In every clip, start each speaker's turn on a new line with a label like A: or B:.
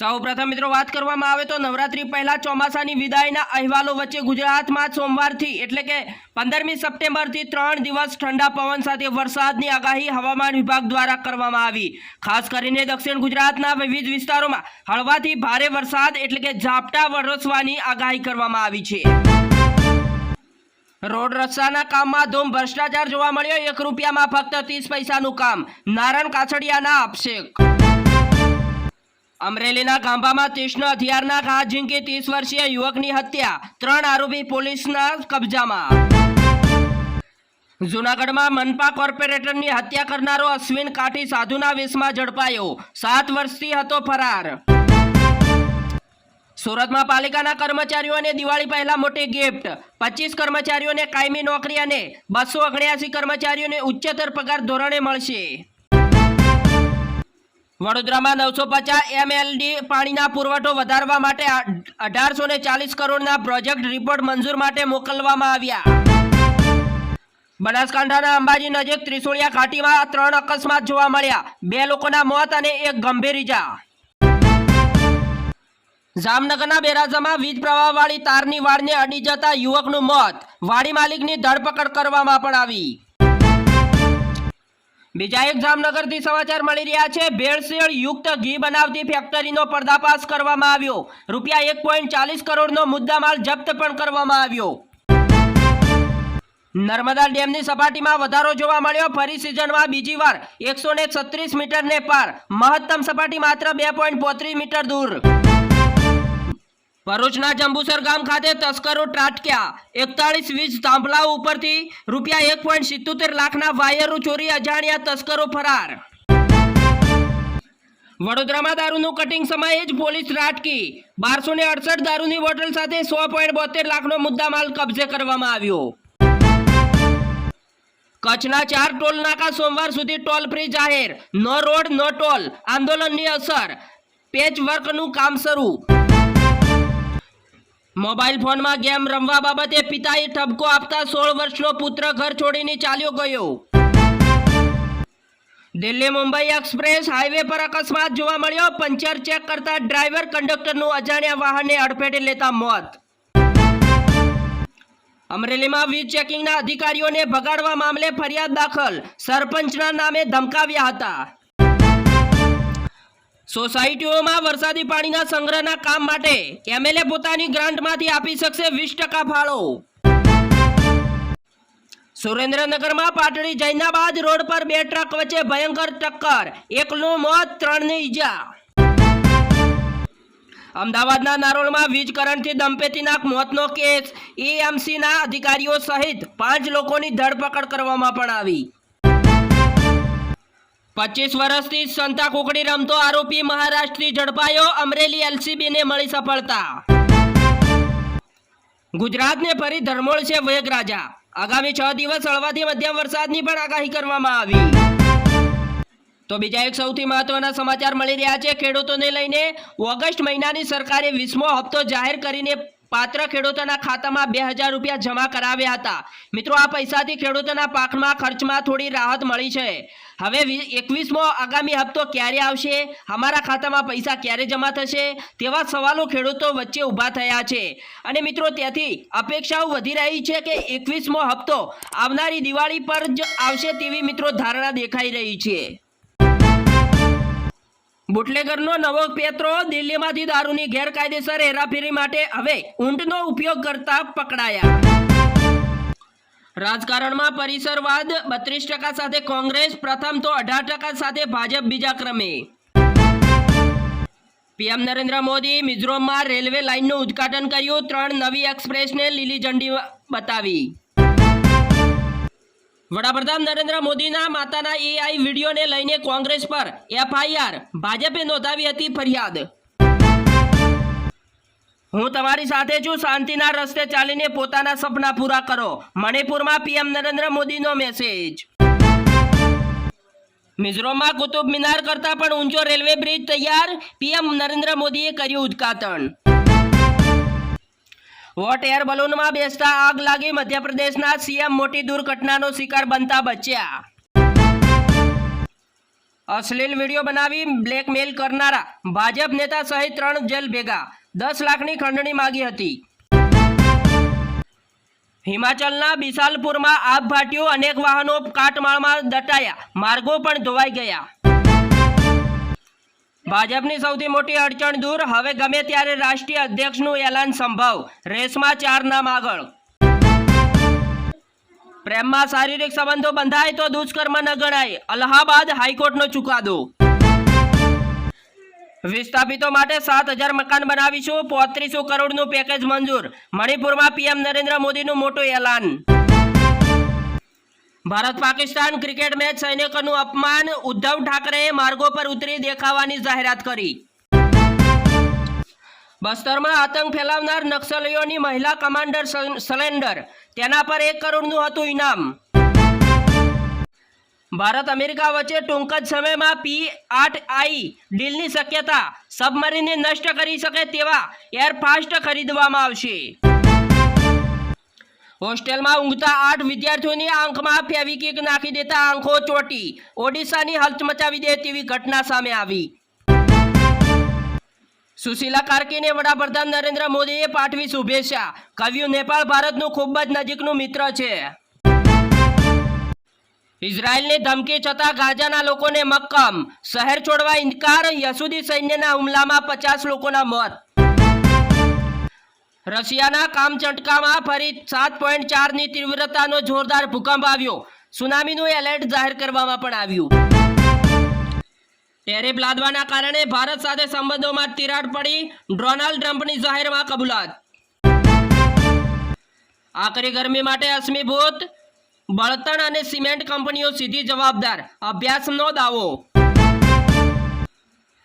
A: સૌ પ્રથમ મિત્રો વાત કરવામાં આવે તો નવરાત્રી પહેલા ચોમાસાની વિદાયના અહેવાલો વચ્ચે ગુજરાતમાં સોમવારથી એટલે કે પંદરમી સપ્ટેમ્બરથી ત્રણ દિવસ ઠંડા પવન સાથે વરસાદની આગાહી હવામાન વિભાગ દ્વારા કરવામાં આવી. ખાસ કરીને દક્ષિણ ગુજરાતના વિવિધ વિસ્તારોમાં હળવાથી ભારે વરસાદ એટલે કે ઝાપટા વરસવાની આગાહી કરવામાં આવી છે. રોડ રસ્તાના કામમાં ધૂમ, ભ્રષ્ટાચાર જોવા મળ્યો. એક રૂપિયામાં ફક્ત ત્રીસ પૈસાનું કામ. નારણ કાછડિયાના આક્ષેપ અમરેલીના ગાંભામાં તીક્ષ્ણ હથિયારના ઘા ઝીંકી ત્રીસ વર્ષીય યુવકની હત્યા, ત્રણ આરોપી પોલીસના કબજામાં. જૂનાગઢમાં મનપા કોર્પોરેટરની હત્યા કરનારો અશ્વિન કાઠી સાધુના વેશમાં ઝડપાયો, સાત વર્ષથી હતો ફરાર. સુરતમાં પાલિકાના કર્મચારીઓને દિવાળી પહેલા મોટી ગિફ્ટ, પચીસ કર્મચારીઓને કાયમી નોકરી અને બસો કર્મચારીઓને ઉચ્ચતર પગાર ધોરણે મળશે. વડોદરામાં નવસો પચાસ એમએલડી પાણીના પુરવઠો વધારવા માટે અઢારસો ને ચાલીસ કરોડના પ્રોજેક્ટ રિપોર્ટ મંજૂર માટે મોકલવામાં આવ્યા. બનાસકાંઠાના અંબાજી નજીક ત્રિશુળિયા ઘાટીમાં ત્રણ અકસ્માત જોવા મળ્યા. બે લોકોના મોત અને એક ગંભીર ઇજા જામનગરના બેરાજામાં વીજ પ્રવાહવાળી તારની વાળને અડી જતા યુવકનું મોત. વાડી માલિકની ધરપકડ કરવામાં પણ આવી. બીજા એક જામનગરથી સમાચાર મળી રહ્યા છે. ભેળસેળ યુક્ત ઘી બનાવતી ફેક્ટરીનો પર્દાફાશ કરવામાં આવ્યો. રૂપિયા એક પોઈન્ટ ચાલીસ કરોડનો મુદ્દામાલ જપ્ત પણ કરવામાં આવ્યો. નર્મદા ડેમની સપાટીમાં વધારો જોવા મળ્યો. ફરી સિઝનમાં બીજી વાર એકસો ને છત્રીસ મીટરને પાર. મહત્તમ સપાટી માત્ર બે પોઈન્ટ પોત્રીસ મીટર દૂર. ભરૂચના જંબુસર ગામ ખાતે તસ્કરો ત્રાટક્યા. એકતાળીસ વીજ થાંભલાઓ ઉપરથી રૂપિયા એક પોઈન્ટ સિત્તોતેર લાખના વાયરો ચોરી અજાણ્યા તસ્કરો ફરાર. વડોદરામાં દારૂનું કટિંગ સમયે જ પોલીસ ત્રાટકી. બારસો ને અડસઠ દારૂની બોટલ સાથે સો પોઈન્ટ બોતેર લાખનો મુદ્દામાલ કબજે કરવામાં આવ્યો. કચ્છના ચાર ટોલ નાકા સોમવાર સુધી ટોલ ફ્રી જાહેર. No road, no toll. આંદોલનની અસર. પેચ વર્કનું કામ શરૂ. મોબાઈલ ફોનમાં ગેમ રમવા બાબતે પિતાએ ઠપકો આપતા સોળ વર્ષનો પુત્ર ઘર છોડીને ચાલ્યો ગયો. દિલ્હી મુંબઈ એક્સપ્રેસ હાઈવે પર અકસ્માત જોવા મળ્યો. પંચર ચેક કરતા ડ્રાઈવર કંડક્ટરનું અજાણ્યા વાહનને અડફેટે લેતા મોત. અમરેલીમાં વીજ ચેકિંગના અધિકારીઓને ભગાડવા મામલે ફરિયાદ દાખલ. સરપંચના નામે ધમકાવ્યા હતા. સોસાયટીઓમાં વરસાદી પાણીના સંગ્રહના કામ માટે એમએલએ પોતાની ગ્રાન્ટમાંથી આપી શકશે વીસ ટકા ફાળો. સુરેન્દ્રનગરમાં પાટડી જૈનાબાદ રોડ પર બે ટ્રક વચ્ચે ભયંકર ટક્કર, એકનું મોત, ત્રણને ઈજા. અમદાવાદના નારોલમાં વીજ કરંટથી દંપતીના મોતનો કેસ એએમસીના અધિકારીઓ સહિત પાંચ લોકોની ધરપકડ કરવામાં પણ આવી. પચીસ વર્ષથી સંતા કુકડી રમતો આરોપી મહારાષ્ટ્રથી ઝડપાયો, અમરેલી એલસીબીને મળી સફળતા. ગુજરાતને ફરી ધર્મોળ છે વેગરાજા. આગામી છ દિવસ હળવાથી મધ્યમ વરસાદની પણ આગાહી કરવામાં આવી. તો બીજા એક સૌથી મહત્વના સમાચાર મળી રહ્યા છે. ખેડૂતોને લઈને ઓગસ્ટ મહિનાની સરકારે વીસમો હપ્તો જાહેર કરીને પાત્ર ખેડૂતોના ખાતામાં બે હજાર રૂપિયા જમા કરાવ્યા હતા. મિત્રો, આ પૈસાથી ખેડૂતોના પાકમાં, ખર્ચમાં થોડી રાહત મળી છે. હવે એકવીસમો આગામી હપ્તો ક્યારે આવશે? અમારા ખાતામાં પૈસા ક્યારે જમા થશે? તેવા સવાલો ખેડૂતો વચ્ચે ઊભા થયા છે. અને મિત્રો, ત્યાંથી અપેક્ષાઓ વધી રહી છે કે એકવીસમો હપ્તો આવનારી દિવાળી પર જ આવશે તેવી મિત્રો ધારણા દેખાઈ રહી છે. બુટલેગરનો નવો પેત્રો દિલ્હીમાંથી દારૂની ગેરકાયદેસર હેરાફેરી માટે હવે ઊંટનો ઉપયોગ કરતા પકડાયા. રાજકારણમાં પરિસરવાદ, બત્રીસ ટકા સાથે કોંગ્રેસ, પ્રથમ તો અઢાર ટકા સાથે ભાજપ, બીજા ક્રમે. પીએમ નરેન્દ્ર મોદી મિઝોરમમાં રેલવે લાઇનનું ઉદ્ઘાટન કર્યું, ત્રણ નવી એક્સપ્રેસને લીલી ઝંડી બતાવી. વડાપ્રધાન નરેન્દ્ર મોદીના માતાના એઆઈ વિડીયોને લઈને કોંગ્રેસ પર એફઆઈઆર ભાજપે નોંધાવી હતી ફરિયાદ. હું તમારી સાથે છું, શાંતિના રસ્તે ચાલીને પોતાના સપના પૂરા કરો. મણિપુરમાં પીએમ નરેન્દ્ર મોદીનો મેસેજ મિઝોરમમાં કુતુબ મિનાર કરતા પણ ઊંચો રેલવે બ્રિજ તૈયાર પીએમ નરેન્દ્ર મોદીએ કર્યું ઉદ્ઘાટન. હોટ એર બલૂનમાં બેસતા આગ લાગી મધ્યપ્રદેશના સીએમ મોટી દુર્ઘટનાનો શિકાર બનતા બચ્યા. અશ્લીલ વીડિયો બનાવી બ્લેકમેલ કરનારા ભાજપ નેતા સહિત ત્રણ જેલ ભેગા. દસ લાખની ખંડણી માગી હતી. હિમાચલના બિસાલપુરમાં આગ ફાટ્યું, અનેક વાહનો કાટમાળમાં દટાયા. માર્ગો પણ ધોવાઈ ગયા. ભાજપની સૌથી મોટી અડચણ દૂર. હવે ગમે ત્યારે રાષ્ટ્રીય અધ્યક્ષનું એલાન સંભવ. રેસમાં ચાર નામ આગળ. પ્રેમમાં શારીરિક સંબંધો બંધાય તો દુષ્કર્મ ન ગણાય. અલ્હાબાદ હાઈકોર્ટનો ચુકાદો. વિસ્થાપિતો માટે સાત હજાર મકાન બનાવીશું. પોત્રીસો કરોડનું પેકેજ મંજૂર. મણિપુરમાં પીએમ નરેન્દ્ર મોદીનું મોટું એલાન. ભારત પાકિસ્તાન ક્રિકેટ મેચ સૈનિકોનું અપમાન. ઉદ્ધવ ઠાકરેએ માર્ગો પર ઉતરી દેખાવાની જાહેરાત કરી. બસ્તરમાં આતંક ફેલાવનાર નક્સલીઓની મહિલા કમાન્ડર સલ- સલેન્ડર. તેના પર એક કરોડનું હતું ઇનામ. ભારત અમેરિકા વચ્ચે ટૂંક જ સમયમાં પી આઠ આઈ ડીલની શક્યતા. સબમરીનને નષ્ટ કરી શકે તેવા એરફાસ્ટ ખરીદવામાં આવશે. હોસ્ટેલમાં ઊંઘતા આઠ વિદ્યાર્થીઓની આંખમાં ફેવિકિક નાખી દેતા આંખો ચોટી. ઓડિશાની હલચમચાવી દે તેવી ઘટના સામે આવી. સુશીલા કાર્કીને વડાપ્રધાન નરેન્દ્ર મોદીએ પાઠવી શુભેચ્છા. કહ્યું નેપાળ ભારતનું ખૂબ જ નજીકનું મિત્ર છે. ઇઝરાયલની ધમકી છતાં ગાઝાના લોકોને મક્કમ. શહેર છોડવા ઇનકાર યસુદી સૈન્યના હુમલામાં પચાસ લોકોના મોત. રશિયાના કામચટકામાં ફરી સાત પોઈન્ટ ચારની તીવ્રતાનો જોરદાર ભૂકંપ આવ્યો. સુનામીનું એલર્ટ જાહેર કરવામાં પણ આવ્યું. ટેરિફ લાદવાના કારણે ભારત સાથે સંબંધોમાં તિરાડ પડી. ડોનાલ્ડ ટ્રમ્પની જાહેરમાં કબૂલાત. આકરી ગરમી માટે અશ્મિભૂત, બળતણ અને સિમેન્ટ કંપનીઓ સીધી જવાબદાર. અભ્યાસનો દાવો.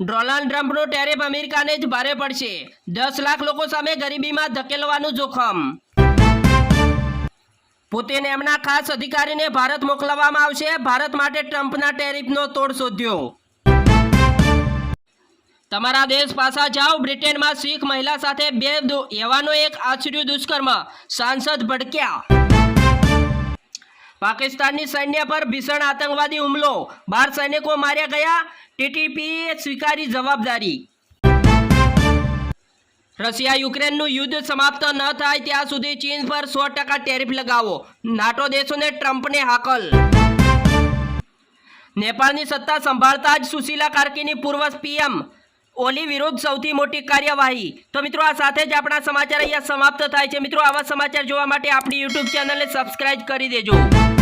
A: ડોનાલ્ડ ટ્રમ્પનું ટેરિફ અમેરિકાને જ ભારે પડશે. દસ લાખ લોકો સામે ગરીબીમાં ધકેલવાનું જોખમ. પુતિન એમના ખાસ અધિકારીને ભારત મોકલવામાં આવશે. ભારત માટે ટ્રમ્પના ટેરિફનો તોડ શોધ્યો. તમારા દેશ પાછા જાઓ. બ્રિટેનમાં શીખ મહિલા સાથે બે એવાનો એક આચર્યું દુષ્કર્મ. સાંસદ ભડક્યા. પાકિસ્તાનની સૈન્ય પર ભીષણ આતંકવાદી હુમલો. બાર સૈનિકો માર્યા ગયા. ટીટીપીએ સ્વીકારી જવાબદારી. રશિયા યુક્રેનનું યુદ્ધ સમાપ્ત ન થાય ત્યાં સુધી ચીન પર સો ટકા ટેરિફ લગાવો. નાટો દેશોને ટ્રમ્પને હાકલ. નેપાળની સત્તા સંભાળતા જ સુશીલા કાર્કીની પૂર્વ પીએમ ઓલી વિરુદ્ધ સૌથી મોટી કાર્યવાહી. તો મિત્રો, આ સાથે જ આપણા સમાચાર અહીંયા સમાપ્ત થાય છે. મિત્રો, આવા સમાચાર જોવા માટે આપણી યુટ્યુબ ચેનલને સબસ્ક્રાઇબ કરી દેજો.